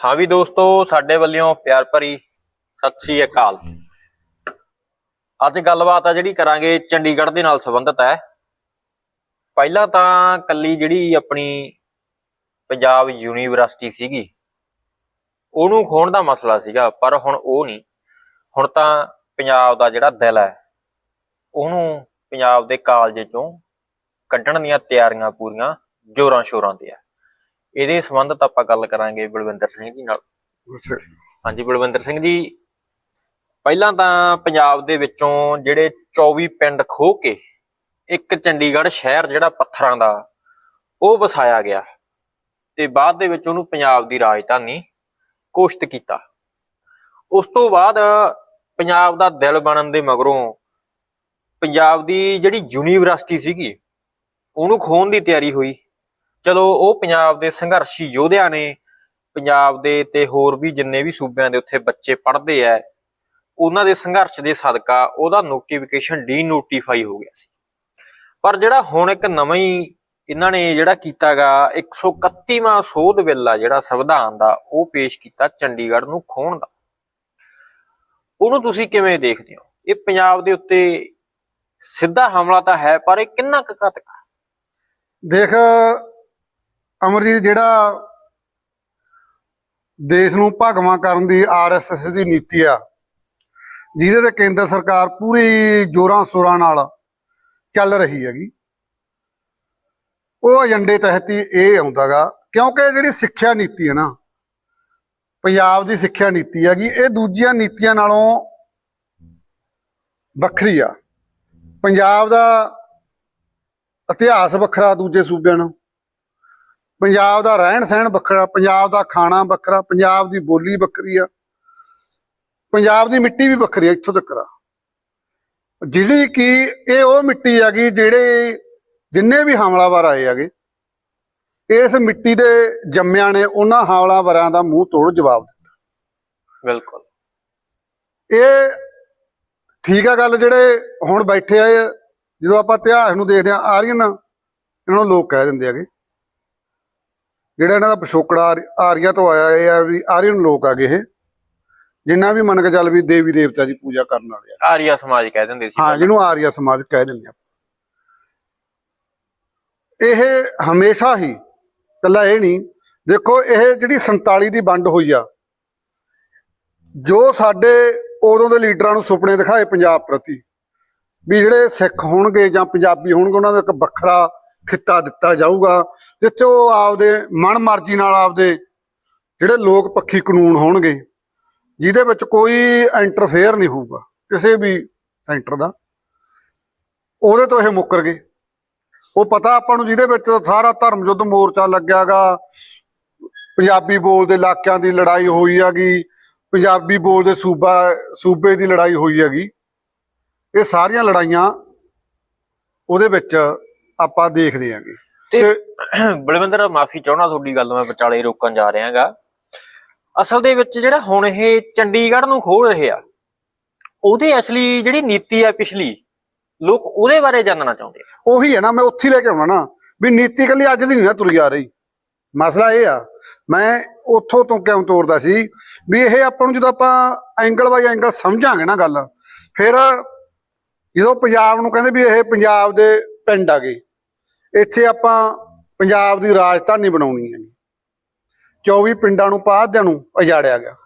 ਹਾਂ ਵੀ ਦੋਸਤੋ, ਸਾਡੇ ਵੱਲੋਂ ਪਿਆਰ ਭਰੀ ਸਤਿ ਸ੍ਰੀ ਅਕਾਲ। ਅੱਜ ਗੱਲਬਾਤ ਆ ਜਿਹੜੀ ਕਰਾਂਗੇ ਚੰਡੀਗੜ੍ਹ ਦੇ ਨਾਲ ਸੰਬੰਧਿਤ ਹੈ। ਪਹਿਲਾਂ ਤਾਂ ਕੱਲੀ ਜਿਹੜੀ ਆਪਣੀ ਪੰਜਾਬ ਯੂਨੀਵਰਸਿਟੀ ਸੀਗੀ, ਉਹਨੂੰ ਖੋਣ ਦਾ ਮਸਲਾ ਸੀਗਾ, ਪਰ ਹੁਣ ਉਹ ਨਹੀਂ। ਹੁਣ ਤਾਂ ਪੰਜਾਬ ਦਾ ਜਿਹੜਾ ਦਿਲ ਹੈ, ਉਹਨੂੰ ਪੰਜਾਬ ਦੇ ਕਾਲਜ ਚੋਂ ਕੱਢਣ ਦੀਆਂ ਤਿਆਰੀਆਂ ਪੂਰੀਆਂ ਜੋਰਾਂ ਸ਼ੋਰਾਂ ਤੇ ਆ। ਇਹਦੇ ਸੰਬੰਧਤ ਆਪਾਂ ਗੱਲ ਕਰਾਂਗੇ ਬਲਵਿੰਦਰ ਸਿੰਘ ਜੀ ਨਾਲ। ਹਾਂਜੀ ਬਲਵਿੰਦਰ ਸਿੰਘ ਜੀ ਪਹਿਲਾਂ ਤਾਂ ਪੰਜਾਬ ਦੇ ਵਿੱਚੋਂ ਜਿਹੜੇ 24 ਪਿੰਡ ਖੋ ਕੇ ਇੱਕ ਚੰਡੀਗੜ੍ਹ ਸ਼ਹਿਰ ਜਿਹੜਾ ਪੱਥਰਾਂ ਦਾ ਉਹ ਵਸਾਇਆ ਗਿਆ ਤੇ ਬਾਅਦ ਦੇ ਵਿੱਚ ਉਹਨੂੰ ਪੰਜਾਬ ਦੀ ਰਾਜਧਾਨੀ ਘੋਸ਼ਿਤ ਕੀਤਾ। ਉਸ ਤੋਂ ਬਾਅਦ ਪੰਜਾਬ ਦਾ ਦਿਲ ਬਣਨ ਦੇ ਮਗਰੋਂ ਪੰਜਾਬ ਦੀ ਜਿਹੜੀ ਯੂਨੀਵਰਸਿਟੀ ਸੀਗੀ ਉਹਨੂੰ ਖੋਣ ਦੀ ਤਿਆਰੀ ਹੋਈ। ਚਲੋ, ਉਹ ਪੰਜਾਬ ਦੇ ਸੰਘਰਸ਼ੀ ਯੋਧਿਆਂ ਨੇ ਪੰਜਾਬ ਦੇ ਤੇ ਹੋਰ ਵੀ ਜਿੰਨੇ ਵੀ ਸੂਬਿਆਂ ਦੇ ਉੱਥੇ ਬੱਚੇ ਪੜ੍ਹਦੇ ਆ ਉਹਨਾਂ ਦੇ ਸੰਘਰਸ਼ ਦੇ ਸਦਕਾ ਉਹਦਾ ਨੋਟੀਫਿਕੇਸ਼ਨ ਡੀ ਨੋਟੀਫਾਈ ਹੋ ਗਿਆ ਸੀ। ਪਰ ਜਿਹੜਾ ਹੁਣ ਇੱਕ ਨਵਾਂ ਹੀ ਇਹਨਾਂ ਨੇ ਜਿਹੜਾ ਕੀਤਾਗਾ 131ਵਾਂ ਸੋਧ ਬਿੱਲ ਆ ਜਿਹੜਾ ਸੰਵਿਧਾਨ ਦਾ, ਉਹ ਪੇਸ਼ ਕੀਤਾ ਚੰਡੀਗੜ੍ਹ ਨੂੰ ਖੋਣ ਦਾ। ਉਹਨੂੰ ਤੁਸੀਂ ਕਿਵੇਂ ਦੇਖਦੇ ਹੋ? ਇਹ ਪੰਜਾਬ ਦੇ ਉੱਤੇ ਸਿੱਧਾ ਹਮਲਾ ਤਾਂ ਹੈ, ਪਰ ਇਹ ਕਿੰਨਾ ਕੁ ਘਾਤਕ ਦੇਖ ਅਮਰਜੀਤ, ਜਿਹੜਾ ਦੇਸ਼ ਨੂੰ ਭਗਵਾ ਕਰਨ ਦੀ ਆਰਐਸਐਸ ਦੀ ਨੀਤੀ ਆ, ਜਿਹਦੇ ਤੇ ਕੇਂਦਰ ਸਰਕਾਰ ਪੂਰੀ ਜੋਰਾਂ ਸ਼ੋਰਾਂ ਨਾਲ ਚੱਲ ਰਹੀ ਹੈਗੀ, ਉਹ ਏਜੰਡੇ ਤਹਿਤ ਹੀ ਇਹ ਆਉਂਦਾਗਾ ਕਿਉਂਕਿ ਜਿਹੜੀ ਸਿੱਖਿਆ ਨੀਤੀ ਹੈ ਨਾ, ਪੰਜਾਬ ਦੀ ਸਿੱਖਿਆ ਨੀਤੀ ਹੈਗੀ, ਇਹ ਦੂਜੀਆਂ ਨੀਤੀਆਂ ਨਾਲੋਂ ਵੱਖਰੀ ਆ। ਪੰਜਾਬ ਦਾ ਇਤਿਹਾਸ ਵੱਖਰਾ ਦੂਜੇ ਸੂਬਿਆਂ ਨਾਲੋਂ। ਪੰਜਾਬ ਦਾ ਰਹਿਣ ਸਹਿਣ ਵੱਖਰਾ ਪੰਜਾਬ ਦਾ ਖਾਣਾ ਵੱਖਰਾ ਪੰਜਾਬ ਦੀ ਬੋਲੀ ਵੱਖਰੀ ਆ। ਪੰਜਾਬ ਦੀ ਮਿੱਟੀ ਵੀ ਵੱਖਰੀ ਆ ਇੱਥੋਂ ਤੱਕ ਆ। ਜਿਹੜੀ ਕਿ ਇਹ ਉਹ ਮਿੱਟੀ ਹੈਗੀ ਜਿਹੜੇ ਜਿੰਨੇ ਵੀ ਹਮਲਾਵਰ ਆਏ ਹੈਗੇ ਇਸ ਮਿੱਟੀ ਦੇ ਜੰਮਿਆਂ ਨੇ ਉਹਨਾਂ ਹਮਲਾਵਰਾਂ ਦਾ ਮੂੰਹ ਤੋੜ ਜਵਾਬ ਦਿੱਤਾ। ਬਿਲਕੁਲ। ਇਹ ਠੀਕ ਆ ਗੱਲ ਜਿਹੜੇ ਹੁਣ ਬੈਠੇ ਆ ਜਦੋਂ ਆਪਾਂ ਇਤਿਹਾਸ ਨੂੰ ਦੇਖਦੇ ਆ ਆਰੀਅਨ ਇਹਨਾਂ ਨੂੰ ਲੋਕ ਕਹਿ ਦਿੰਦੇ ਹੈਗੇ। ਜਿਹੜਾ ਇਹਨਾਂ ਦਾ ਪਿਛੋਕੜਾ ਆਰ- ਆਰੀਆ ਤੋਂ ਆਇਆ ਇਹ ਆ ਵੀ ਆਰੀਅਨ ਲੋਕ ਆਗੇ ਇਹ। ਜਿੰਨਾ ਵੀ ਮੰਨ ਕੇ ਚੱਲ ਵੀ ਦੇਵੀ ਦੇਵਤਾ ਦੀ ਪੂਜਾ ਕਰਨ ਵਾਲੇ ਆ। ਆਰੀਆ ਸਮਾਜ ਕਹਿ ਦਿੰਦੇ ਸੀ ਹਾਂ। ਜਿਹਨੂੰ ਆਰੀਆ ਸਮਾਜ ਕਹਿ ਦਿੰਦੇ ਆ। ਇਹ ਹਮੇਸ਼ਾ ਹੀ ਕੱਲਾ ਇਹ ਨਹੀਂ ਦੇਖੋ ਇਹ ਜਿਹੜੀ 47 ਦੀ ਵੰਡ ਹੋਈ ਆ ਜੋ ਸਾਡੇ ਉਦੋਂ ਦੇ ਲੀਡਰਾਂ ਨੂੰ ਸੁਪਨੇ ਦਿਖਾਏ ਪੰਜਾਬ ਪ੍ਰਤੀ ਵੀ ਜਿਹੜੇ ਸਿੱਖ ਹੋਣਗੇ ਜਾਂ ਪੰਜਾਬੀ ਹੋਣਗੇ ਉਹਨਾਂ ਨੂੰ ਇੱਕ ਵੱਖਰਾ ਖਿੱਤਾ ਦਿੱਤਾ ਜਾਊਗਾ, ਜਿੱਥੇ ਉਹ ਆਪਦੇ ਮਨ ਮਰਜ਼ੀ ਨਾਲ ਆਪਦੇ ਜਿਹੜੇ ਲੋਕ ਪੱਖੀ ਕਾਨੂੰਨ ਹੋਣਗੇ, ਜਿਹਦੇ ਵਿੱਚ ਕੋਈ ਇੰਟਰਫੇਅਰ ਨਹੀਂ ਹੋਊਗਾ, ਕਿਸੇ ਵੀ ਸੈਂਟਰ ਦਾ। ਉਹਦੇ ਤੋਂ ਇਹ ਮੁੱਕਰ ਗਏ। ਉਹ ਪਤਾ ਆਪਾਂ ਨੂੰ ਜਿਹਦੇ ਵਿੱਚ ਸਾਰਾ ਧਰਮ ਯੁੱਧ ਮੋਰਚਾ ਲੱਗਿਆਗਾ, ਪੰਜਾਬੀ ਬੋਲਦੇ ਇਲਾਕਿਆਂ ਦੀ ਲੜਾਈ ਹੋਈ ਹੈਗੀ, ਪੰਜਾਬੀ ਬੋਲਦੇ ਸੂਬਾ, ਸੂਬੇ ਦੀ ਲੜਾਈ ਹੋਈ ਹੈਗੀ। ਇਹ ਸਾਰੀਆਂ ਲੜਾਈਆਂ ਉਹਦੇ ਵਿੱਚ ਆਪਾਂ ਦੇਖਦੇ ਆਂਗੇ। ਤੇ ਬਲਵਿੰਦਰ ਮਾਫੀ ਚਾਹਣਾ ਤੁਹਾਡੀ ਗੱਲ ਮੈਂ ਵਿਚਾਲੇ ਰੋਕਣ ਜਾ ਰਿਹਾਗਾ ਅਸਲ ਦੇ ਵਿੱਚ ਜਿਹੜਾ ਹੁਣ ਇਹ ਚੰਡੀਗੜ੍ਹ ਨੂੰ ਖੋਲ ਰਹੇ ਆ ਉਹਦੇ ਅਸਲੀ ਜਿਹੜੀ ਨੀਤੀ ਆ ਪਿਛਲੀ ਲੋਕ ਉਹਦੇ ਬਾਰੇ ਜਾਣਨਾ ਚਾਹੁੰਦੇ ਆ। ਉਹੀ ਹੈ ਨਾ ਮੈਂ ਉੱਥੇ ਲੈ ਕੇ ਆਉਣਾ ਨਾ ਵੀ ਨੀਤੀ ਕੱਲੀ ਅੱਜ ਦੀ ਨਹੀਂ ਨਾ ਤੁਰੀ ਆ ਰਹੀ। ਮਸਲਾ ਇਹ ਆ ਮੈਂ ਉੱਥੋਂ ਤੋਂ ਕਿਉਂ ਤੋਰਦਾ ਸੀ ਵੀ ਇਹ ਆਪਾਂ ਨੂੰ ਜਦੋਂ ਆਪਾਂ ਐਂਗਲ ਬਾਈ ਐਂਗਲ ਸਮਝਾਂਗੇ ਨਾ ਗੱਲ ਫਿਰ ਜਦੋਂ ਪੰਜਾਬ ਨੂੰ ਕਹਿੰਦੇ ਵੀ ਇਹ ਪੰਜਾਬ ਦੇ ਪਿੰਡ ਆ ਗਏ ਇੱਥੇ ਆਪਾਂ ਪੰਜਾਬ ਦੀ ਰਾਜਧਾਨੀ ਬਣਾਉਣੀ ਹੈ 24 ਪਿੰਡਾਂ ਨੂੰ ਪਾਦਿਆਂ ਨੂੰ ਉਜਾੜਿਆ ਗਿਆ।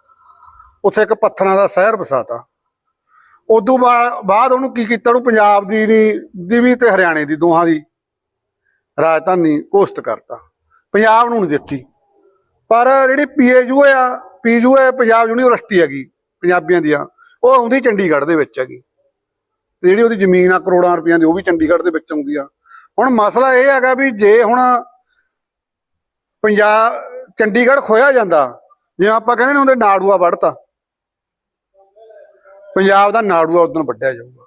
ਉੱਥੇ ਇੱਕ ਪੱਥਰਾਂ ਦਾ ਸ਼ਹਿਰ ਵਸਾਤਾ। ਉਦੋਂ ਬਾ- ਬਾਅਦ ਉਹਨੂੰ ਕੀ ਕੀਤਾ ਉਹਨੂੰ ਪੰਜਾਬ ਦੀ ਨਹੀਂ ਦੀ ਵੀ ਤੇ ਹਰਿਆਣੇ ਦੀ ਦੋਹਾਂ ਦੀ ਰਾਜਧਾਨੀ ਘੋਸ਼ਿਤ ਕਰਤਾ। ਪੰਜਾਬ ਨੂੰ ਨਹੀਂ ਦਿੱਤੀ। ਪਰ ਜਿਹੜੀ ਪੀਏਯੂ ਆ, ਪੀਯੂ ਹੈ ਪੰਜਾਬ ਯੂਨੀਵਰਸਿਟੀ ਹੈਗੀ, ਪੰਜਾਬੀਆਂ ਦੀਆਂ। ਉਹ ਆਉਂਦੀ ਚੰਡੀਗੜ੍ਹ ਦੇ ਵਿੱਚ ਹੈਗੀ। ਤੇ ਜਿਹੜੀ ਉਹਦੀ ਜ਼ਮੀਨ ਆ ਕਰੋੜਾਂ ਰੁਪਈਆਂ ਦੀ, ਉਹ ਵੀ ਚੰਡੀਗੜ੍ਹ ਦੇ ਵਿੱਚ ਆਉਂਦੀ ਆ। ਹੁਣ ਮਸਲਾ ਇਹ ਹੈਗਾ ਵੀ ਜੇ ਹੁਣ ਪੰਜਾਬ ਚੰਡੀਗੜ੍ਹ ਖੋਇਆ ਜਾਂਦਾ, ਜਿਵੇਂ ਆਪਾਂ ਕਹਿੰਦੇ ਨੇ ਉਹਦੇ ਨਾੜੂਆ ਵੜਤਾ ਪੰਜਾਬ ਦਾ ਨਾੜੂਆ ਉਦੋਂ ਵੱਢਿਆ ਜਾਊਗਾ।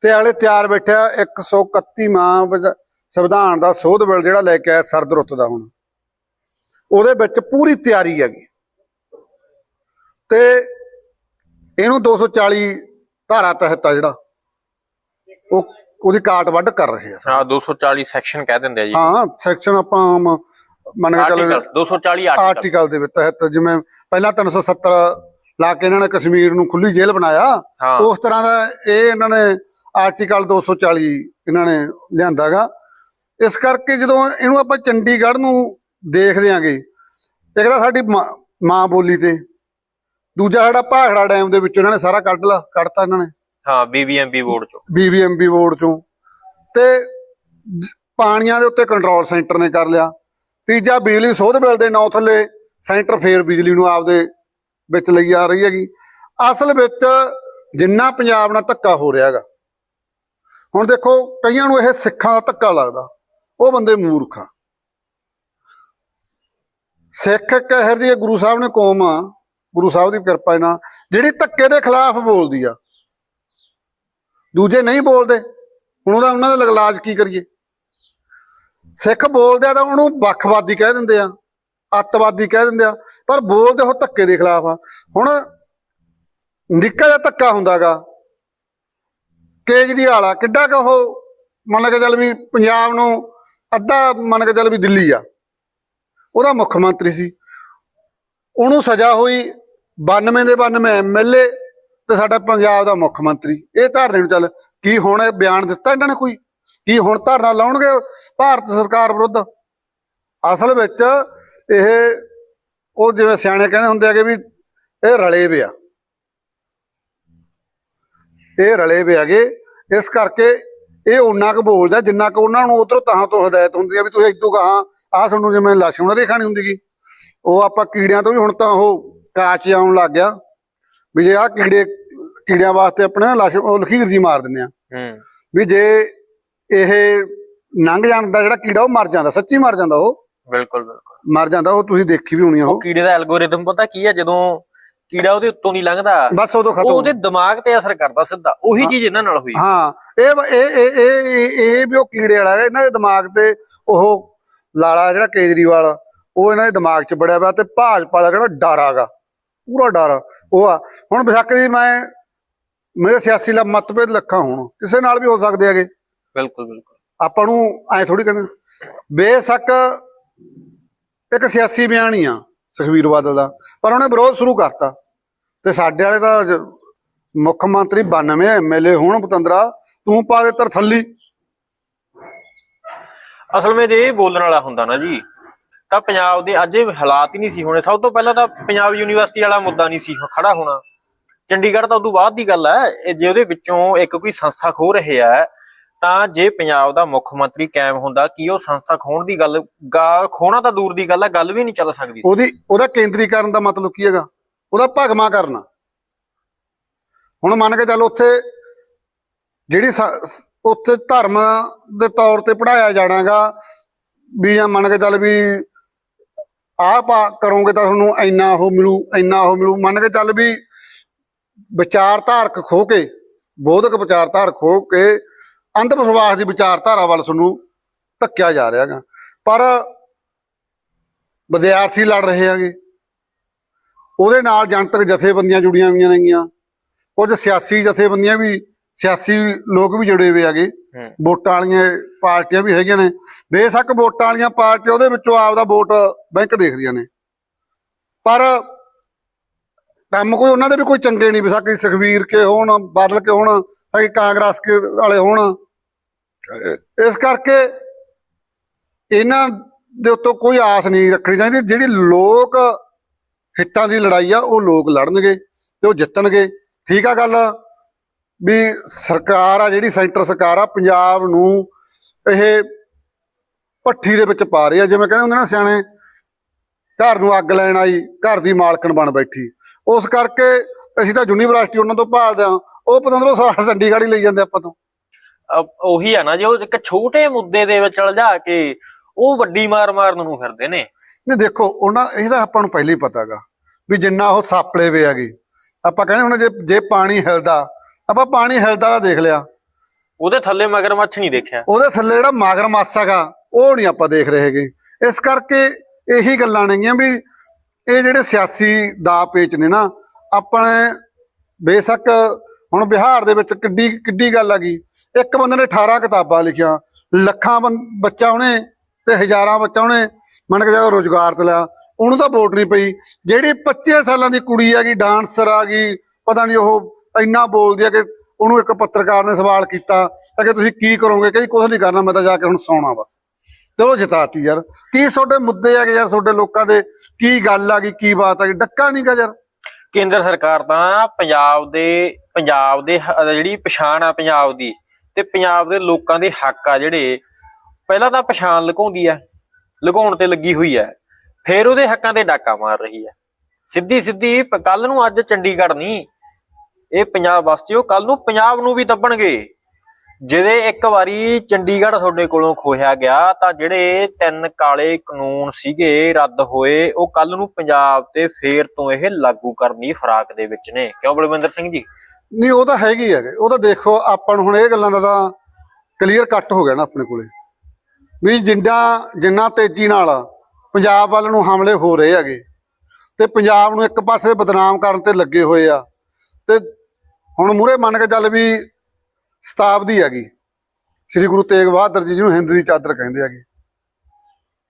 ਤੇ ਅਗਲੇ ਤਿਆਰ ਬੈਠਿਆ 131ਵਾਂ ਵਿਧ- ਸੰਵਿਧਾਨ ਦਾ ਸੋਧ ਬਿੱਲ ਜਿਹੜਾ ਲੈ ਕੇ ਆਇਆ ਸਰਦ ਰੁੱਤ ਦਾ ਹੁਣ। ਉਹਦੇ ਵਿੱਚ ਪੂਰੀ ਤਿਆਰੀ ਹੈਗੀ। ਤੇ ਇਹਨੂੰ 240 ਧਾਰਾ ਤਹਿਤ ਆ ਜਿਹੜਾ। ਉਹ ਉਹਦੀ ਕਾਟ ਵੱਢ ਕਰ ਰਹੇ ਆ। ਹਾਂ 240 ਸੈਕਸ਼ਨ ਕਹਿ ਦਿੰਦੇ ਆ ਜੀ। ਹਾਂ ਸੈਕਸ਼ਨ ਆਪਾਂ ਮੰਨ ਕੇ ਚੱਲ ਆਰਟੀਕਲ 240 ਆਰਟੀਕਲ ਦੇ ਵਿੱਚ ਤਹਿਤ ਜਿਵੇਂ ਪਹਿਲਾਂ 370 ਲਾ ਕੇ ਇਹਨਾਂ ਨੇ ਕਸ਼ਮੀਰ ਨੂੰ ਖੁੱਲੀ ਜੇਲ੍ਹ ਬਣਾਇਆ। ਉਸ ਤਰ੍ਹਾਂ ਦਾ ਇਹ ਇਹਨਾਂ ਨੇ ਆਰਟੀਕਲ 240 ਇਹਨਾਂ ਨੇ ਲਿਆਂਦਾਗਾ ਇਸ ਕਰਕੇ ਜਦੋਂ ਇਹਨੂੰ ਆਪਾਂ ਚੰਡੀਗੜ੍ਹ ਨੂੰ ਦੇਖਦੇ ਆਂਗੇ ਇੱਕ ਤਾਂ ਸਾਡੀ ਮਾਂ ਬੋਲੀ ਤੇ ਦੂਜਾ ਸਾਡਾ ਭਾਖੜਾ ਡੈਮ ਦੇ ਵਿੱਚ ਇਹਨਾਂ ਨੇ ਸਾਰਾ ਕੱਢ ਲਾ ਕੱਢਤਾ ਇਹਨਾਂ ਨੇ। ਹਾਂ ਬੀਬੀਐਮਬੀ ਬੋਰਡ ਚੋਂ। ਬੀਬੀਐਮਬੀ ਬੋਰਡ ਚੋਂ। ਤੇ ਪਾਣੀਆਂ ਦੇ ਉੱਤੇ ਕੰਟਰੋਲ ਸੈਂਟਰ ਨੇ ਕਰ ਲਿਆ। ਤੀਜਾ ਬਿਜਲੀ ਸੋਧ ਬਿੱਲ ਦੇ ਨਾਂ ਥੱਲੇ ਸੈਂਟਰ ਫੇਰ ਬਿਜਲੀ ਨੂੰ ਆਪਦੇ ਵਿੱਚ ਲਈ ਆ ਰਹੀ ਹੈਗੀ। ਅਸਲ ਵਿੱਚ ਜਿੰਨਾ ਪੰਜਾਬ ਨਾਲ ਧੱਕਾ ਹੋ ਰਿਹਾ ਹੈਗਾ। ਹੁਣ ਦੇਖੋ ਕਈਆਂ ਨੂੰ ਇਹ ਸਿੱਖਾਂ ਦਾ ਧੱਕਾ ਲੱਗਦਾ। ਉਹ ਬੰਦੇ ਮੂਰਖ ਸਿੱਖ ਕਹਿਰ ਦੀ ਗੁਰੂ ਸਾਹਿਬ ਨੇ ਕੌਮ ਆ। ਗੁਰੂ ਸਾਹਿਬ ਦੀ ਕਿਰਪਾ ਨਾਲ, ਜਿਹੜੀ ਧੱਕੇ ਦੇ ਖਿਲਾਫ ਬੋਲਦੀ ਆ। ਦੂਜੇ ਨਹੀਂ ਬੋਲਦੇ, ਹੁਣ ਉਹਦਾ ਉਹਨਾਂ ਦਾ ਲਗਲਾਜ ਕੀ ਕਰੀਏ? ਸਿੱਖ ਬੋਲਦੇ ਆ ਤਾਂ ਉਹਨੂੰ ਵੱਖਵਾਦੀ ਕਹਿ ਦਿੰਦੇ ਆ, ਅੱਤਵਾਦੀ ਕਹਿ ਦਿੰਦੇ ਆ, ਪਰ ਬੋਲਦੇ ਉਹ ਧੱਕੇ ਦੇ ਖਿਲਾਫ ਆ। ਹੁਣ ਨਿੱਕਾ ਜਿਹਾ ਧੱਕਾ ਹੁੰਦਾਗਾ, ਕੇਜਰੀਵਾਲ ਆ, ਕਿੱਡਾ ਕੁ ਉਹ ਮੰਨ ਕੇ ਚੱਲ ਵੀ ਪੰਜਾਬ ਨੂੰ ਅੱਧਾ ਮੰਨ ਕੇ ਚੱਲ ਵੀ ਦਿੱਲੀ ਆ। ਉਹਦਾ ਮੁੱਖ ਮੰਤਰੀ ਸੀ। ਉਹਨੂੰ ਸਜ਼ਾ ਹੋਈ 92 ਦੇ 92 ਐਮਐਲਏ ਤੇ ਸਾਡਾ ਪੰਜਾਬ ਦਾ ਮੁੱਖ ਮੰਤਰੀ। ਇਹ ਧਰਨੇ ਨੂੰ ਚੱਲ, ਕੀ ਹੁਣ ਇਹ ਬਿਆਨ ਦਿੱਤਾ ਇਹਨਾਂ ਨੇ ਕੋਈ? ਕੀ ਹੁਣ ਧਰਨਾ ਲਾਉਣਗੇ ਭਾਰਤ ਸਰਕਾਰ ਵਿਰੁੱਧ? ਅਸਲ ਵਿੱਚ ਇਹ, ਉਹ ਜਿਵੇਂ ਸਿਆਣੇ ਕਹਿੰਦੇ ਹੁੰਦੇ ਆਗੇ ਵੀ ਇਹ ਰਲੇ ਵੇ ਆ। ਇਹ ਰਲੇ ਵੇ ਆਗੇ ਇਸ ਕਰਕੇ ਇਹ ਉਹਨਾਂ ਕੁ ਬੋਲਦਾ ਜਿੰਨਾ ਕੁ ਉਹਨਾਂ ਨੂੰ ਉਧਰੋਂ ਤਾਂ ਤੋਂ ਹਦਾਇਤ ਹੁੰਦੀ ਆ ਵੀ ਤੁਸੀਂ ਇਦੋਂ ਕਹਾ ਆ ਤੁਹਾਨੂੰ ਜਿਵੇਂ ਲਾਸ਼ ਲਛਮਣ ਰੇਖਾ ਨਹੀਂ ਹੁੰਦੀਗੀ ਉਹ ਆਪਾਂ ਕੀੜਿਆਂ ਤੋਂ ਵੀ ਹੁਣ ਤਾਂ ਉਹ ਕਾਚ ਆਉਣ ਲੱਗ ਗਿਆ। ਵੀ ਜੇ ਆ ਕੀੜੇ ਕੀੜਿਆਂ ਵਾਸਤੇ ਆਪਣੇ ਲਸ਼ ਉਹ ਲਖੀਰ ਜੀ ਮਾਰ ਦਿੰਦੇ ਆ। ਹੂੰ। ਵੀ ਜੇ ਇਹ ਲੰਘ ਜਾਂਦਾ ਜਿਹੜਾ ਕੀੜਾ ਉਹ ਮਰ ਜਾਂਦਾ ਸੱਚੀ ਮਰ ਜਾਂਦਾ ਉਹ। ਬਿਲਕੁਲ ਬਿਲਕੁਲ। ਮਰ ਜਾਂਦਾ ਉਹ ਤੁਸੀਂ ਦੇਖੀ ਵੀ ਹੋਣੀ ਆ ਉਹ। ਉਹ ਕੀੜੇ ਦਾ ਐਲਗੋਰਿਥਮ ਪਤਾ ਕੀ ਹੈ ਜਦੋਂ ਕੀੜਾ ਉਹਦੇ ਉੱਤੋਂ ਦੀ ਲੰਘਦਾ ਬਸ ਉਦੋਂ ਉਹ ਖਤਮ ਉਹਦੇ ਦਿਮਾਗ ਤੇ ਅਸਰ ਕਰਦਾ ਸਿੱਧਾ ਉਹੀ ਚੀਜ਼ ਇਹਨਾਂ ਨਾਲ ਹੋਈ। ਹਾਂ ਇਹ ਬ- ਇਹ ਇਹ ਇਹ ਇਹ- ਇਹ ਵੀ ਉਹ ਕੀੜੇ ਵਾਲਾ ਹੈ, ਇਹਨਾਂ ਦੇ ਦਿਮਾਗ ਤੇ ਉਹ ਲਾਲਾ ਜਿਹੜਾ ਕੇਜਰੀਵਾਲ ਉਹ ਇਹਨਾਂ ਦੇ ਦਿਮਾਗ 'ਚ ਬੜਿਆ ਪਿਆ ਤੇ ਭਾਜਪਾ ਦਾ ਜਿਹੜਾ ਡਰ ਆਗਾ। ਪੂਰਾ ਡਰ ਆ। ਉਹ ਆ। ਹੁਣ ਬੇਸ਼ੱਕ ਜੀ ਮੈਂ ਮੇਰੇ ਸਿਆਸੀ ਲ ਮਤਭੇਦ ਲੱਖਾਂ ਹੋਣ। ਕਿਸੇ ਨਾਲ ਵੀ ਹੋ ਸਕਦੇ ਹੈਗੇ। ਬਿਲਕੁਲ ਬਿਲਕੁਲ। ਆਪਾਂ ਨੂੰ ਐ ਥੋੜੀ ਕਹਿਣਾ ਬੇਸ਼ੱਕ ਇੱਕ ਸਿਆਸੀ ਬਿਆਨ ਹੀ ਆ ਸੁਖਬੀਰ ਬਾਦਲ ਦਾ। ਪਰ ਉਹਨੇ ਵਿਰੋਧ ਸ਼ੁਰੂ ਕਰਤਾ। ਤੇ ਸਾਡੇ ਵਾਲੇ ਤਾਂ ਜ- ਮੁੱਖ ਮੰਤਰੀ 92 ਐਮਐਲਏ ਹੋਣ ਪਤੰਦਰਾ ਤੂੰ ਪਾ ਦੇ ਤਰਥੱਲੀ ਅਸਲ ਵਿੱਚ ਇਹ ਬੋਲਣ ਵਾਲਾ ਹੁੰਦਾ ਨਾ ਜੀ ਤਾਂ ਪੰਜਾਬ ਦੇ ਅੱਜ ਇਹ ਹਾਲਾਤ ਹੀ ਨਹੀਂ ਸੀ ਹੋਣੇ। ਸਭ ਤੋਂ ਪਹਿਲਾਂ ਤਾਂ ਪੰਜਾਬ ਯੂਨੀਵਰਸਿਟੀ ਵਾਲਾ ਮੁੱਦਾ ਨਹੀਂ ਸੀ ਖੜਾ ਹੋਣਾ। ਚੰਡੀਗੜ੍ਹ ਤਾਂ ਉਦੋਂ ਬਾਅਦ ਦੀ ਗੱਲ ਹੈ ਜੇ ਉਹਦੇ ਵਿੱਚੋਂ ਇੱਕ ਕੋਈ ਸੰਸਥਾ ਖੋ ਰਹੇ ਆ ਤਾਂ ਜੇ ਪੰਜਾਬ ਦਾ ਮੁੱਖ ਮੰਤਰੀ ਕਾਇਮ ਹੁੰਦਾ, ਕੀ ਉਹ ਸੰਸਥਾ ਖੋਣ ਦੀ ਗੱਲ ਖੋਣਾ ਤਾਂ ਦੂਰ ਦੀ ਗੱਲ ਹੈ, ਗੱਲ ਵੀ ਨਹੀਂ ਚੱਲ ਸਕਦੀ। ਉਹਦੀ, ਉਹਦਾ ਕੇਂਦਰੀਕਰਨ ਦਾ ਮਤਲਬ ਕੀ ਹੈਗਾ? ਉਹਦਾ ਭਗਮਾ ਕਰਨਾ। ਹੁਣ ਮੰਨ ਕੇ ਚੱਲ ਉੱਥੇ ਜਿਹੜੀ ਉੱਥੇ ਧਰਮ ਦੇ ਤੌਰ ਤੇ ਪੜਾਇਆ ਜਾਣਾਗਾ, ਵੀ ਜਾਂ ਮੰਨ ਕੇ ਚੱਲ ਵੀ ਆਹ ਪਾ ਕਰੋਗੇ ਤਾਂ ਤੁਹਾਨੂੰ ਇੰਨਾ ਉਹ ਮਿਲੂ, ਇੰਨਾ ਉਹ ਮਿਲੂ। ਮੰਨ ਕੇ ਚੱਲ ਵੀ ਵਿਚਾਰਧਾਰਕ ਖੋ ਕੇ, ਬੋਧਕ ਵਿਚਾਰ ਧਾਰਕ ਖੋ ਕੇ ਅੰਧ ਵਿਸ਼ਵਾਸ ਦੀ ਵਿਚਾਰਧਾਰਾ ਵੱਲ ਤੁਹਾਨੂੰ ਧੱਕਿਆ ਜਾ ਰਿਹਾ ਹੈਗਾ। ਪਰ ਵਿਦਿਆਰਥੀ ਲੜ ਰਹੇ ਹੈਗੇ। ਉਹਦੇ ਨਾਲ ਜਨਤਕ ਜਥੇਬੰਦੀਆਂ ਜੁੜੀਆਂ ਹੋਈਆਂ ਨੇਗੀਆਂ। ਕੁਝ ਸਿਆਸੀ ਜਥੇਬੰਦੀਆਂ ਵੀ ਸਿਆਸੀ ਲੋਕ ਵੀ ਜੁੜੇ ਹੋਏ ਹੂੰ। ਵੋਟਾਂ ਵਾਲੀਆਂ ਪਾਰਟੀਆਂ ਵੀ ਹੈਗੀਆਂ ਨੇ। ਬੇਸ਼ੱਕ ਵੋਟਾਂ ਵਾਲੀਆਂ ਪਾਰਟੀਆਂ ਉਹਦੇ ਵਿੱਚੋਂ ਆਪਦਾ ਵੋਟ ਬੈਂਕ ਦੇਖਦੀਆਂ ਨੇ। ਪਰ ਕੰਮ ਕੋਈ ਉਹਨਾਂ ਦੇ ਵੀ ਕੋਈ ਚੰਗੇ ਨਹੀਂ ਵਿਸਾਖੀ ਸੁਖਵੀਰ ਕੇ ਹੋਣ ਬਾਦਲ ਕੇ ਹੋਣ ਕਿ ਕਾਂਗਰਸ ਕੇ ਵਾਲੇ ਹੋਣ। ਇਸ ਕਰਕੇ ਇਹਨਾਂ ਦੇ ਉੱਤੋਂ ਕੋਈ ਆਸ ਨਹੀਂ ਰੱਖਣੀ ਚਾਹੀਦੀ। ਜਿਹੜੀ ਲੋਕ ਹਿੱਤਾਂ ਦੀ ਲੜਾਈ ਆ ਉਹ ਲੋਕ ਲੜਨਗੇ ਤੇ ਉਹ ਜਿੱਤਣਗੇ। ਠੀਕ ਆ ਗੱਲ। ਵੀ ਸਰਕਾਰ ਆ ਜਿਹੜੀ ਸੈਂਟਰ ਸਰਕਾਰ ਆ ਪੰਜਾਬ ਨੂੰ ਇਹ ਪੱਠੀ ਦੇ ਵਿੱਚ ਪਾ ਰਹੀ ਆ। ਜਿਵੇਂ ਕਹਿੰਦੇ ਹੁੰਦੇ ਨਾ ਸਿਆਣੇ ਘਰ ਨੂੰ ਅੱਗ ਲੈਣ ਆਈ ਘਰ ਦੀ ਮਾਲਕਣ ਬਣ ਬੈਠੀ। ਉਸ ਕਰਕੇ ਅਸੀਂ ਤਾਂ ਯੂਨੀਵਰਸਿਟੀ ਉਹਨਾਂ ਤੋਂ ਭਾਲਦੇ ਆ ਉਹ ਪਤੰਦਰੋਂ ਸਾਰਾ ਚੰਡੀਗੜ੍ਹ ਹੀ ਲਈ ਜਾਂਦੇ ਆਪਾਂ ਤੋਂ। ਉਹੀ ਆ ਨਾ ਜੇ ਉਹ ਇੱਕ ਛੋਟੇ ਮੁੱਦੇ ਦੇ ਵਿੱਚ ਉਲਝਾ ਕੇ ਉਹ ਵੱਡੀ ਮਾਰ ਮਾਰਨ ਨੂੰ ਫਿਰਦੇ ਨੇ। ਨਹੀਂ ਦੇਖੋ ਉਹਨਾਂ ਇਹਦਾ ਆਪਾਂ ਨੂੰ ਪਹਿਲਾਂ ਹੀ ਪਤਾਗਾ ਵੀ ਜਿੰਨਾ ਉਹ ਸਾਪਲੇ ਵੇ ਹੈਗੇ। ਆਪਾਂ ਕਹਿੰਦੇ ਹੁਣ ਜੇ ਜੇ ਪਾਣੀ ਹਿਲਦਾ ਆਪਾਂ ਪਾਣੀ ਹਿਲਦਾ ਦਾ ਦੇਖ ਲਿਆ। ਉਹਦੇ ਥੱਲੇ ਮਗਰਮੱਛ ਨਹੀਂ ਦੇਖਿਆ। ਉਹਦੇ ਥੱਲੇ ਜਿਹੜਾ ਮਾਗਰ ਮਾਸਾ ਗਾ ਉਹ ਨਹੀਂ ਆਪਾਂ ਦੇਖ ਰਹੇ ਹੈਗੇ। ਇਸ ਕਰਕੇ ਇਹੀ ਗੱਲਾਂ ਨੇਗੀਆਂ ਵੀ ਇਹ ਜਿਹੜੇ ਸਿਆਸੀ ਦਾ ਪੇਚ ਨੇ ਨਾ ਆਪਣੇ ਬੇਸ਼ੱਕ ਹੁਣ ਬਿਹਾਰ ਦੇ ਵਿੱਚ ਕਿੱਡੀ ਕਿੱਡੀ ਗੱਲ ਆ ਗਈ ਇੱਕ ਬੰਦੇ ਨੇ 18 ਕਿਤਾਬਾਂ ਲਿਖੀਆਂ ਲੱਖਾਂ ਬੱਚਾ ਉਹਨੇ ਤੇ ਹਜ਼ਾਰਾਂ ਬੱਚਾ ਉਹਨੇ ਮੰਨ ਕੇ ਜਦੋਂ ਰੋਜ਼ਗਾਰ ਤੇ ਲਿਆ। ਉਹਨੂੰ ਤਾਂ ਵੋਟ ਨਹੀਂ ਪਈ। ਜਿਹੜੀ 25 ਸਾਲਾਂ ਦੀ ਕੁੜੀ ਹੈਗੀ, ਡਾਂਸਰ ਆ ਗਈ, ਪਤਾ ਨਹੀਂ ਉਹ ਇੰਨਾ ਬੋਲਦੀ ਆ ਕਿ ਉਹਨੂੰ ਇੱਕ ਪੱਤਰਕਾਰ ਨੇ ਸਵਾਲ ਕੀਤਾ ਕਿ ਤੁਸੀਂ ਕੀ ਕਰੋਗੇ? ਕਹੀ ਕੁਝ ਨਹੀਂ ਕਰਨਾ, ਮੈਂ ਤਾਂ ਜਾ ਕੇ ਹੁਣ ਸੌਣਾ ਬਸ। ਤੇ ਉਹ ਜਿਤਾਤੀ ਯਾਰ। ਕੀ ਤੁਹਾਡੇ ਮੁੱਦੇ ਹੈਗੇ ਯਾਰ ਤੁਹਾਡੇ ਲੋਕਾਂ ਦੇ? ਕੀ ਗੱਲ ਆ ਗਈ, ਕੀ ਬਾਤ ਆ ਗਈ? ਡੱਕਾ ਨਹੀਂ ਗਾ ਯਾਰ। ਕੇਂਦਰ ਸਰਕਾਰ ਤਾਂ ਪੰਜਾਬ ਦੇ ਪੰਜਾਬ ਦੇ ਜਿਹੜੀ ਪਛਾਣ ਆ ਪੰਜਾਬ ਦੀ ਤੇ ਪੰਜਾਬ ਦੇ ਲੋਕਾਂ ਦੇ ਹੱਕ ਆ ਜਿਹੜੇ। ਪਹਿਲਾਂ ਤਾਂ ਪਛਾਣ ਲੁਕਾਉਂਦੀ ਆ। ਲੁਕਾਉਣ ਤੇ ਲੱਗੀ ਹੋਈ ਹੈ ਫੇਰ ਉਹਦੇ ਹੱਕਾਂ ਤੇ ਡਾਕਾ ਮਾਰ ਰਹੀ ਹੈ। ਸਿੱਧੀ ਸਿੱਧੀ ਕੱਲ ਨੂੰ ਅੱਜ ਚੰਡੀਗੜ੍ਹ ਨਹੀਂ, ਇਹ ਪੰਜਾਬ ਵਾਸੀਓ ਕੱਲ ਨੂੰ ਪੰਜਾਬ ਨੂੰ ਵੀ ਦੱਬਣਗੇ। ਜਿਹਦੇ ਇੱਕ ਵਾਰੀ ਚੰਡੀਗੜ੍ਹ ਤੁਹਾਡੇ ਕੋਲੋਂ ਖੋਹਿਆ ਗਿਆ, ਤਾਂ ਜਿਹੜੇ ਤਿੰਨ ਕਾਲੇ ਕਾਨੂੰਨ ਸੀਗੇ ਰੱਦ ਹੋਏ, ਉਹ ਕੱਲ ਨੂੰ ਪੰਜਾਬ ਤੇ ਫੇਰ ਤੋਂ ਇਹ ਲਾਗੂ ਕਰਨੀ ਫਰਾਕ ਦੇ ਵਿੱਚ ਨੇ। ਕਿਉਂ ਬਲਵਿੰਦਰ ਸਿੰਘ ਜੀ? ਨਹੀਂ, ਉਹ ਤਾਂ ਹੈਗੀ ਹੈਗੇ। ਉਹ ਤਾਂ ਦੇਖੋ, ਆਪਾਂ ਨੂੰ ਹੁਣ ਇਹ ਗੱਲਾਂ ਦਾ ਤਾਂ ਕਲੀਅਰ ਕੱਟ ਹੋ ਗਿਆ ਨਾ ਆਪਣੇ ਕੋਲੇ। ਵੀ ਜਿੰਨਾ ਜਿੰਨਾ ਤੇਜ਼ੀ ਨਾਲ ਪੰਜਾਬ ਵੱਲ ਨੂੰ ਹਮਲੇ ਹੋ ਰਹੇ ਹੈਗੇ। ਤੇ ਪੰਜਾਬ ਨੂੰ ਇੱਕ ਪਾਸੇ ਬਦਨਾਮ ਕਰਨ ਤੇ ਲੱਗੇ ਹੋਏ ਆ। ਤੇ ਹੁਣ ਮੂਰੇ ਮੰਨ ਕੇ ਚੱਲ ਵੀ ਸਤਾਬਦੀ ਹੈਗੀ। ਸ੍ਰੀ ਗੁਰੂ ਤੇਗ ਬਹਾਦਰ ਜੀ ਜਿਹਨੂੰ ਹਿੰਦ ਦੀ ਚਾਦਰ ਕਹਿੰਦੇ ਹੈਗੇ।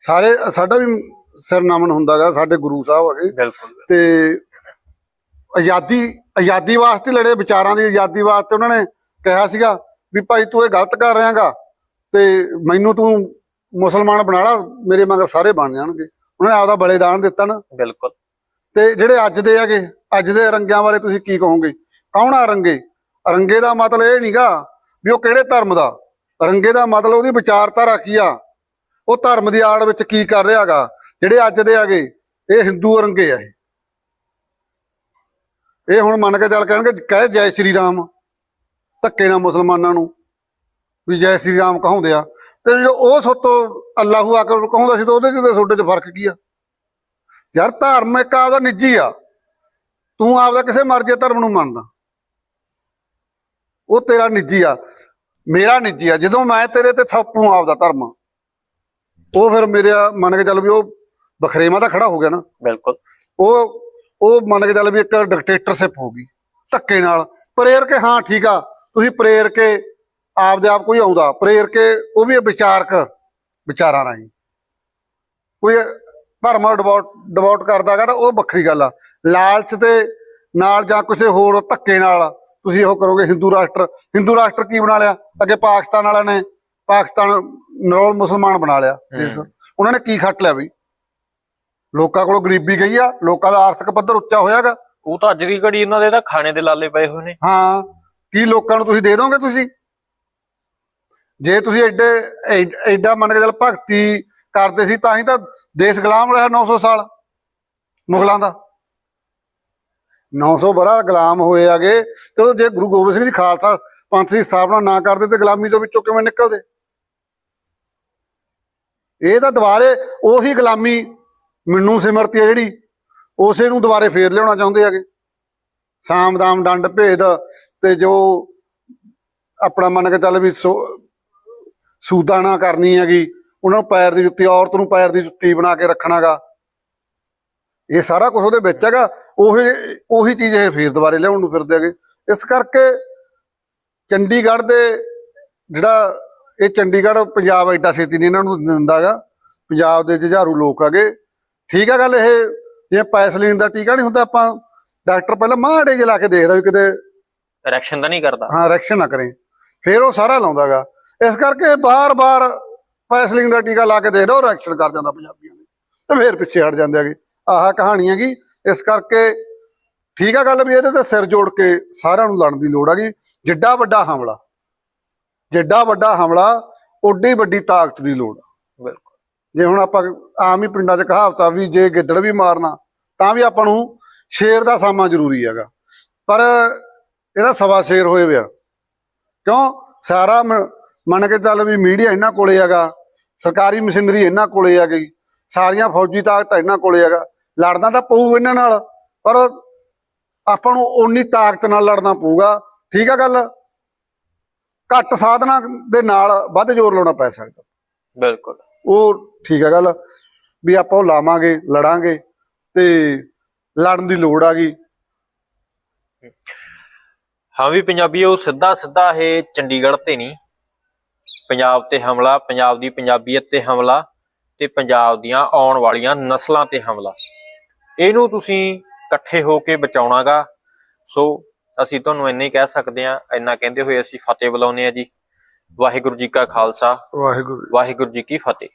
ਸਾਰੇ ਸਾਡਾ ਵੀ ਸਿਰ ਨਮਨ ਹੁੰਦਾਗਾ ਸਾਡੇ ਗੁਰੂ ਸਾਹਿਬ ਹੈਗੇ। ਬਿਲਕੁਲ। ਤੇ ਆਜ਼ਾਦੀ ਆਜ਼ਾਦੀ ਵਾਸਤੇ ਲੜੇ ਵਿਚਾਰਾਂ ਦੀ ਆਜ਼ਾਦੀ ਵਾਸਤੇ ਉਹਨਾਂ ਨੇ ਕਿਹਾ ਸੀਗਾ ਵੀ ਭਾਈ ਤੂੰ ਇਹ ਗਲਤ ਕਰ ਰਿਹਾਗਾ ਤੇ ਮੈਨੂੰ ਤੂੰ ਮੁਸਲਮਾਨ ਬਣਾ ਲਾ ਮੇਰੇ ਮਗਰ ਸਾਰੇ ਬਣ ਜਾਣਗੇ। ਉਹਨਾਂ ਨੇ ਆਪਦਾ ਬਲੀਦਾਨ ਦਿੱਤਾ ਨਾ। ਬਿਲਕੁਲ। ਤੇ ਜਿਹੜੇ ਅੱਜ ਦੇ ਹੈਗੇ ਅੱਜ ਦੇ ਰੰਗਿਆਂ ਬਾਰੇ ਤੁਸੀਂ ਕੀ ਕਹੋਗੇ? ਕੌਣ ਆ ਰੰਗੇ? ਰੰਗੇ ਦਾ ਮਤਲਬ ਇਹ ਨਹੀਂਗਾ ਵੀ ਉਹ ਕਿਹੜੇ ਧਰਮ ਦਾ? ਰੰਗੇ ਦਾ ਮਤਲਬ ਉਹਦੀ ਵਿਚਾਰਧਾਰਾ ਕੀ ਆ? ਉਹ ਧਰਮ ਦੀ ਆੜ ਵਿੱਚ ਕੀ ਕਰ ਰਿਹਾਗਾ ਜਿਹੜੇ ਅੱਜ ਦੇ ਹੈਗੇ ਇਹ ਹਿੰਦੂ ਰੰਗੇ ਆ ਇਹ। ਇਹ ਹੁਣ ਮੰਨ ਕੇ ਚੱਲ ਕਹਿਣਗੇ ਕਹੇ ਜੈ ਸ਼੍ਰੀ ਰਾਮ ਧੱਕੇ ਨਾਲ ਮੁਸਲਮਾਨਾਂ ਨੂੰ। ਵੀ ਜੈ ਸ਼੍ਰੀ ਰਾਮ ਕਹਾਉਂਦੇ ਆ। ਤੇ ਜੋ ਉਹ ਸੋਤੋਂ ਅੱਲਾਹੂ ਅਕਬਰ ਕਹਾਉਂਦਾ ਸੀ ਤਾਂ ਉਹਦੇ ਚ ਤੇ ਤੁਹਾਡੇ ਚ ਫ਼ਰਕ ਕੀ ਆ? ਯਾਰ ਧਰਮ ਇੱਕ ਆਪਦਾ ਨਿੱਜੀ ਆ। ਤੂੰ ਆਪਦਾ ਕਿਸੇ ਮਰਜ਼ੀ ਧਰਮ ਨੂੰ ਮੰਨਦਾ। ਉਹ ਤੇਰਾ ਨਿੱਜੀ ਆ। ਮੇਰਾ ਨਿੱਜੀ ਆ। ਜਦੋਂ ਮੈਂ ਤੇਰੇ ਤੇ ਥਾਪੂ ਆਪਦਾ ਧਰਮ ਉਹ ਫਿਰ ਮੇਰੇ ਮੰਨ ਕੇ ਚੱਲ ਵੀ ਉਹ ਬਖਰੇਵਾ ਤਾਂ ਖੜਾ ਹੋ ਗਿਆ ਨਾ। ਬਿਲਕੁਲ। ਉਹ ਉਹ ਮੰਨ ਕੇ ਚੱਲ ਵੀ ਇੱਕ ਡਿਕਟੇਟਰਸ਼ਿਪ ਹੋ ਗਈ। ਧੱਕੇ ਨਾਲ। ਪ੍ਰੇਰ ਕੇ ਹਾਂ ਠੀਕ ਆ। ਤੁਸੀਂ ਪ੍ਰੇਰ ਕੇ ਆਪਦੇ ਆਪ ਕੋਈ ਆਉਂਦਾ ਪ੍ਰੇਰ ਕੇ ਉਹ ਵੀ ਵਿਚਾਰਕ ਵਿਚਾਰਾਂ ਰਾਹੀਂ। ਕੋਈ ਧਰਮ ਡਿਵੋਟ ਡਿਵੋਟ ਕਰਦਾਗਾ ਤਾਂ ਉਹ ਵੱਖਰੀ ਗੱਲ ਆ। ਲਾਲਚ ਤੇ ਨਾਲ ਜਾਂ ਕਿਸੇ ਹੋਰ ਧੱਕੇ ਨਾਲ ਤੁਸੀਂ ਉਹ ਕਰੋਗੇ ਹਿੰਦੂ ਰਾਸ਼ਟਰ ਹਿੰਦੂ ਰਾਸ਼ਟਰ ਕੀ ਬਣਾ ਲਿਆ? ਅੱਗੇ ਪਾਕਿਸਤਾਨ ਵਾਲਿਆਂ ਨੇ ਪਾਕਿਸਤਾਨ ਨਰੋਲ ਮੁਸਲਮਾਨ ਬਣਾ ਲਿਆ ਦੇਸ਼। ਉਹਨਾਂ ਨੇ ਕੀ ਖੱਟ ਲਿਆ ਬਈ? ਲੋਕਾਂ ਕੋਲੋਂ ਗਰੀਬੀ ਗਈ ਆ ਲੋਕਾਂ ਦਾ ਆਰਥਿਕ ਪੱਧਰ ਉੱਚਾ ਹੋਇਆਗਾ ਉਹ ਤਾਂ ਅੱਜ ਦੀ ਘੜੀ ਇਹਨਾਂ ਦੇ ਤਾਂ ਖਾਣੇ ਦੇ ਲਾਲੇ ਪਏ ਹੋਏ ਨੇ। ਹਾਂ ਕੀ ਲੋਕਾਂ ਨੂੰ ਤੁਸੀਂ ਦੇ ਦੋਗੇ ਤੁਸੀਂ? ਜੇ ਤੁਸੀਂ ਐਡੇ, ਐ- ਐਡਾ ਮੰਨ ਕੇ ਚੱਲ ਭਗਤੀ ਕਰਦੇ ਸੀ, ਤਾਂ ਹੀ ਤਾਂ ਦੇਸ਼ ਗੁਲਾਮ ਰਿਹਾ 900 ਸਾਲ ਮੁਗਲਾਂ ਦਾ। 900 ਬਰਾ ਗੁਲਾਮ ਹੋਏ ਆਗੇ, ਤੇ ਉਹ ਜੇ ਗੁਰੂ ਗੋਬਿੰਦ ਸਿੰਘ ਜੀ ਖਾਲਸਾ ਪੰਥ ਦੀ ਸਥਾਪਨਾ ਨਾ ਕਰਦੇ, ਤੇ ਗੁਲਾਮੀ ਤੋਂ ਵਿੱਚੋਂ ਕਿਵੇਂ ਨਿਕਲਦੇ? ਇਹ ਤਾਂ ਦੁਬਾਰੇ ਉਹੀ ਗੁਲਾਮੀ ਮੈਨੂੰ ਸਿਮਰਤੀ ਹੈ ਜਿਹੜੀ, ਉਸੇ ਨੂੰ ਦੁਬਾਰੇ ਫੇਰ ਲਿਆਉਣਾ ਚਾਹੁੰਦੇ ਆਗੇ। ਸਾਮਦਾਮ ਡੰਡ ਭੇਦ ਤੇ ਜੋ ਆਪਣਾ ਮੰਨ ਕੇ ਚੱਲ ਵੀ ਸੋ- ਸੂਦਾ ਨਾ ਕਰਨੀ ਹੈਗੀ। ਉਹਨਾਂ ਨੂੰ ਪੈਰ ਦੀ ਜੁੱਤੀ ਔਰਤ ਨੂੰ ਪੈਰ ਦੀ ਜੁੱਤੀ ਬਣਾ ਕੇ ਰੱਖਣਾਗਾ। ਇਹ ਸਾਰਾ ਕੁਝ ਉਹਦੇ ਵਿੱਚ ਹੈਗਾ। ਉਹੀ ਉਹੀ ਚੀਜ਼ ਇਹ ਫੇਰ ਦੁਬਾਰੇ ਲਿਆਉਣ ਨੂੰ ਫਿਰਦੇ ਹੈਗੇ। ਇਸ ਕਰਕੇ ਚੰਡੀਗੜ੍ਹ ਦੇ ਜਿਹੜਾ ਇਹ ਚੰਡੀਗੜ੍ਹ ਪੰਜਾਬ ਐਡਾ ਛੇਤੀ ਨਹੀਂ ਇਹਨਾਂ ਨੂੰ ਦਿੰਦਾਗਾ। ਪੰਜਾਬ ਦੇ ਜੁਝਾਰੂ ਲੋਕ ਹੈਗੇ। ਠੀਕ ਆ ਗੱਲ ਇਹ। ਜਿਵੇਂ ਪੈਸਲੀਨ ਦਾ ਟੀਕਾ ਨਹੀਂ ਹੁੰਦਾ ਆਪਾਂ ਡਾਕਟਰ ਪਹਿਲਾਂ ਮਾੜੇ ਜਿਹਾ ਲਾ ਕੇ ਦੇਖਦਾ ਵੀ ਕਿਤੇ ਰਿਐਕਸ਼ਨ ਤਾਂ ਨਹੀਂ ਕਰਦਾ। ਹਾਂ ਰੈਕਸ਼ਨ ਨਾ ਕਰੇ। ਫਿਰ ਉਹ ਸਾਰਾ ਲਾਉਂਦਾਗਾ। ਇਸ ਕਰਕੇ ਬਾਰ-ਬਾਰ ਪੈਸਲਿੰਗ ਦਾ ਟੀਕਾ ਲਾ ਕੇ ਦੇਖਦਾ ਉਹ ਰੈਕਸ਼ਨ ਕਰ ਜਾਂਦਾ ਪੰਜਾਬੀਆਂ ਦੇ। ਤੇ ਫਿਰ ਪਿੱਛੇ ਹਟ ਜਾਂਦੇ ਹੈਗੇ। ਆਹ ਕਹਾਣੀ ਹੈਗੀ ਇਸ ਕਰਕੇ ਠੀਕ ਆ ਗੱਲ ਵੀ ਇਹਦੇ ਤੇ ਸਿਰ ਜੋੜ ਕੇ ਸਾਰਿਆਂ ਨੂੰ ਲੜਨ ਦੀ ਲੋੜ ਹੈਗੀ। ਜਿੱਡਾ ਵੱਡਾ ਹਮਲਾ ਜਿੱਡਾ ਵੱਡਾ ਹਮਲਾ ਓਡੀ ਵੱਡੀ ਤਾਕਤ ਦੀ ਲੋੜ। ਆ। ਬਿਲਕੁਲ। ਜੇ ਹੁਣ ਆਪਾਂ ਆਮ ਹੀ ਪਿੰਡਾਂ 'ਚ ਕਹਾਵਤ ਆ ਵੀ ਜੇ ਗਿੱਦੜ ਵੀ ਮਾਰਨਾ ਤਾਂ ਵੀ ਆਪਾਂ ਨੂੰ ਸ਼ੇਰ ਦਾ ਸਾਮਾ ਜ਼ਰੂਰੀ ਹੈਗਾ। ਪਰ ਇਹਦਾ ਸਵਾ ਸ਼ੇਰ ਹੋਏ ਵਿਆ ਕਿਉਂ? ਸਾਰਾ ਮੰਨ ਕੇ ਚੱਲ ਵੀ ਮੀਡੀਆ ਇਹਨਾਂ ਕੋਲੇ ਹੈਗਾ ਸਰਕਾਰੀ ਮਸ਼ੀਨਰੀ ਇਹਨਾਂ ਕੋਲੇ ਆ ਗਈ ਸਾਰੀਆਂ ਫੌਜੀ ਤਾਕਤ ਇਹਨਾਂ ਕੋਲੇ ਹੈਗਾ ਲੜਨਾ ਤਾਂ ਪਊ ਇਹਨਾਂ ਨਾਲ ਪਰ ਆਪਾਂ ਨੂੰ ਓਨੀ ਤਾਕਤ ਨਾਲ ਲੜਨਾ ਪਊਗਾ ਠੀਕ ਆ ਗੱਲ? ਘੱਟ ਸਾਧਨਾਂ ਦੇ ਨਾਲ ਵੱਧ ਜ਼ੋਰ ਲਾਉਣਾ ਪੈ ਸਕਦਾ। ਬਿਲਕੁਲ। ਉਹ ਠੀਕ ਹੈ ਗੱਲ ਵੀ ਆਪਾਂ ਉਹ ਲਾਵਾਂਗੇ ਲੜਾਂਗੇ ਤੇ ਲੜਨ ਦੀ ਲੋੜ ਆ ਗਈ। ਹਾਂ ਵੀ ਪੰਜਾਬੀਓ ਸਿੱਧਾ ਸਿੱਧਾ ਇਹ ਚੰਡੀਗੜ੍ਹ ਤੇ ਨਹੀਂ ਪੰਜਾਬ ਤੇ ਹਮਲਾ ਪੰਜਾਬ ਦੀ ਪੰਜਾਬੀਅਤ ਤੇ ਹਮਲਾ ਤੇ ਪੰਜਾਬ ਦੀਆਂ ਆਉਣ ਵਾਲੀਆਂ ਨਸਲਾਂ ਤੇ ਹਮਲਾ। ਇਹਨੂੰ ਤੁਸੀਂ ਇਕੱਠੇ ਹੋ ਕੇ ਬਚਾਉਣਾਗਾ। ਸੋ ਅਸੀਂ ਤੁਹਾਨੂੰ ਇੰਨਾ ਹੀ ਕਹਿ ਸਕਦੇ ਹਾਂ ਇੰਨਾ ਕਹਿੰਦੇ ਹੋਏ ਅਸੀਂ ਫਤਿਹ ਬੁਲਾਉਂਦੇ ਆ ਜੀ। ਵਾਹਿਗੁਰੂ ਜੀ ਕਾ ਖਾਲਸਾ। ਵਾਹਿਗੁਰੂ ਵਾਹਿਗੁਰੂ ਜੀ ਕੀ ਫਤਿਹ।